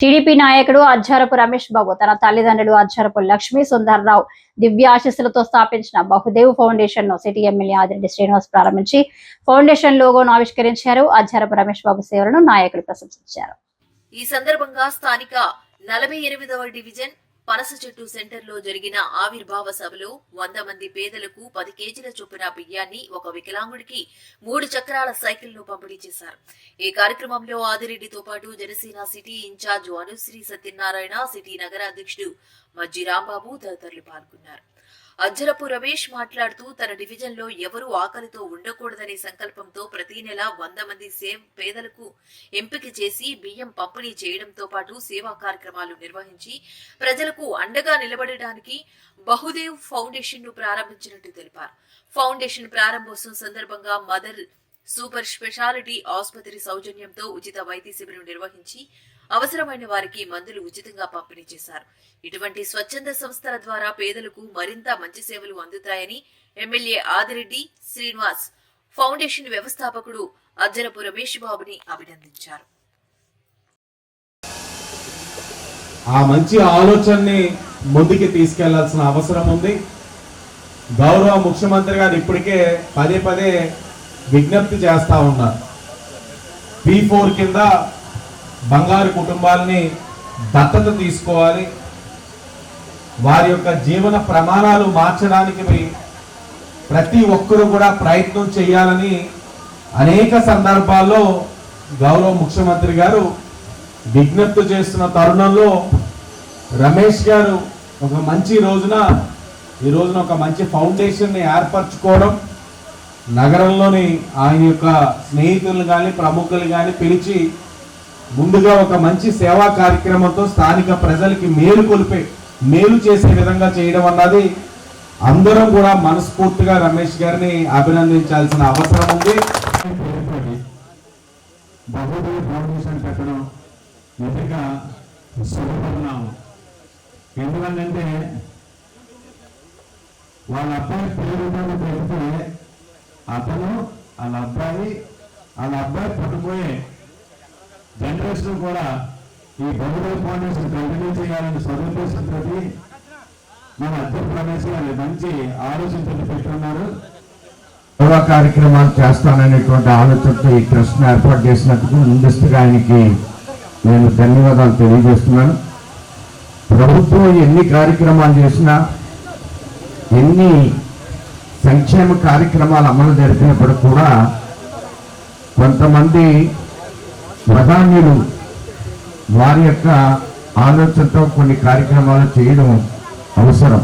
TDP నాయకుడు అజ్జారపు రమేష్ బాబు తన తల్లిదండ్రులు అజ్జారపు లక్ష్మీ సుందర్రావు దివ్య ఆశీస్సులతో స్థాపించిన బహుదేవ్ ఫౌండేషన్ను సిటీ ఎమ్మెల్యే ఆదిరెడ్డి శ్రీనివాస్ ప్రారంభించి ఫౌండేషన్ లోగోను ఆవిష్కరించారు. అజ్జారపు రమేష్ బాబు సేవలను నాయకుడు ప్రశంసించారు. ఈ సందర్భంగా స్థానిక నలభై ఎనిమిదవ డివిజన్ పనస చెట్టు సెంటర్లో జరిగిన ఆవిర్భావ సభలో వంద మంది పేదలకు పది కేజీల చొప్పున బియ్యాన్ని ఒక వికలాంగుడికి మూడు చక్రాల సైకిల్ను పంపిణీ చేశారు. ఈ కార్యక్రమంలో ఆదిరెడ్డితో పాటు Janasena city incharge Anusri Satyanarayana city నగర అధ్యక్షుడు మజ్జి రాంబాబు తదితరులు పాల్గొన్నారు. అజ్జరపు రమేష్ మాట్లాడుతూ తన డివిజన్లో ఎవరూ ఆకలితో ఉండకూడదనే సంకల్పంతో ప్రతి నెల వంద మంది సేవ్ పేదలకు ఎంపిక చేసి బియ్యం పంపిణీ చేయడంతో పాటు సేవా కార్యక్రమాలు నిర్వహించి ప్రజలకు అండగా నిలబడడానికి బహుదేవ్ ఫౌండేషన్ను ప్రారంభించినట్టు తెలిపారు. ఫౌండేషన్ ప్రారంభోత్సవం సందర్భంగా మదర్ సూపర్ స్పెషాలిటీ ఆసుపత్రి సౌజన్యంతో ఉచిత వైద్య శిబిరం నిర్వహించి అవసరమైన వారికి మందులు ఉచితంగా పంపిణీ చేశారు. ఇటువంటి స్వచ్ఛంద సంస్థల ద్వారా పేదలకు మరింత మంచి సేవలు అందుతాయని ఎమ్మెల్యే ఆదిరెడ్డి శ్రీనివాస్ ఫౌండేషన్ వ్యవస్థాపకుడు అజ్జరపు రమేష్ బాబుని అభినందించారు. ఆ మంచి ఆలోచనని ముందుకి తీసుకెళ్ళాల్సిన అవసరం ఉంది. గౌరవ ముఖ్యమంత్రి గారు ఇప్పటికే పదే పదే విజ్ఞప్తి చేస్తూ ఉన్నారు. పి ఫోర్ కింద బంగారు కుటుంబాలని దత్తత తీసుకోవాలి. వారి యొక్క జీవన ప్రమాణాలు మార్చడానికి ప్రతి ఒక్కరూ కూడా ప్రయత్నం చేయాలని అనేక సందర్భాల్లో గౌరవ ముఖ్యమంత్రి గారు విజ్ఞప్తి చేస్తున్న తరుణంలో రమేష్ గారు ఒక మంచి రోజున ఈ రోజున ఒక మంచి ఫౌండేషన్ని ఏర్పరచుకోవడం నగరంలోని ఆయన యొక్క స్నేహితులు కానీ ప్రముఖులు కానీ పిలిచి ముందుగా ఒక మంచి సేవా కార్యక్రమంతో స్థానిక ప్రజలకి మేలు కొలిపే మేలు చేసే విధంగా చేయడం అన్నది అందరం కూడా మనస్ఫూర్తిగా రమేష్ గారిని అభినందించాల్సిన అవసరం ఉంది. బహుదేవ్ ఫౌండేషన్ పెట్టడం నిజంగా శుభపరిణామం. ఎందుకంటే వాళ్ళ అబ్బాయి పేరు మీద పెడితే అతను వాళ్ళ అబ్బాయి వాళ్ళ అబ్బాయి పుట్టబోయే జనరేషన్ కూడా ఈ బహుదేవ్ ఫౌండేషన్ కంటిన్యూ చేయాలని సదుద్దేశంతో మన అద్దె రమేష్ మంచి ఆలోచనతో పెట్టున్నారు సేవా కార్యక్రమాలు చేస్తాననేటువంటి ఆలోచనతో ఈ ట్రస్ట్ను ఏర్పాటు చేసినందుకు ముందస్తుగా ఆయనకి నేను ధన్యవాదాలు తెలియజేస్తున్నాను. ప్రభుత్వం ఎన్ని కార్యక్రమాలు చేసినా ఎన్ని సంక్షేమ కార్యక్రమాలు అమలు జరిపినప్పుడు కూడా కొంతమంది ప్రధానులు వారి యొక్క ఆలోచనతో కొన్ని కార్యక్రమాలు చేయడం అవసరం.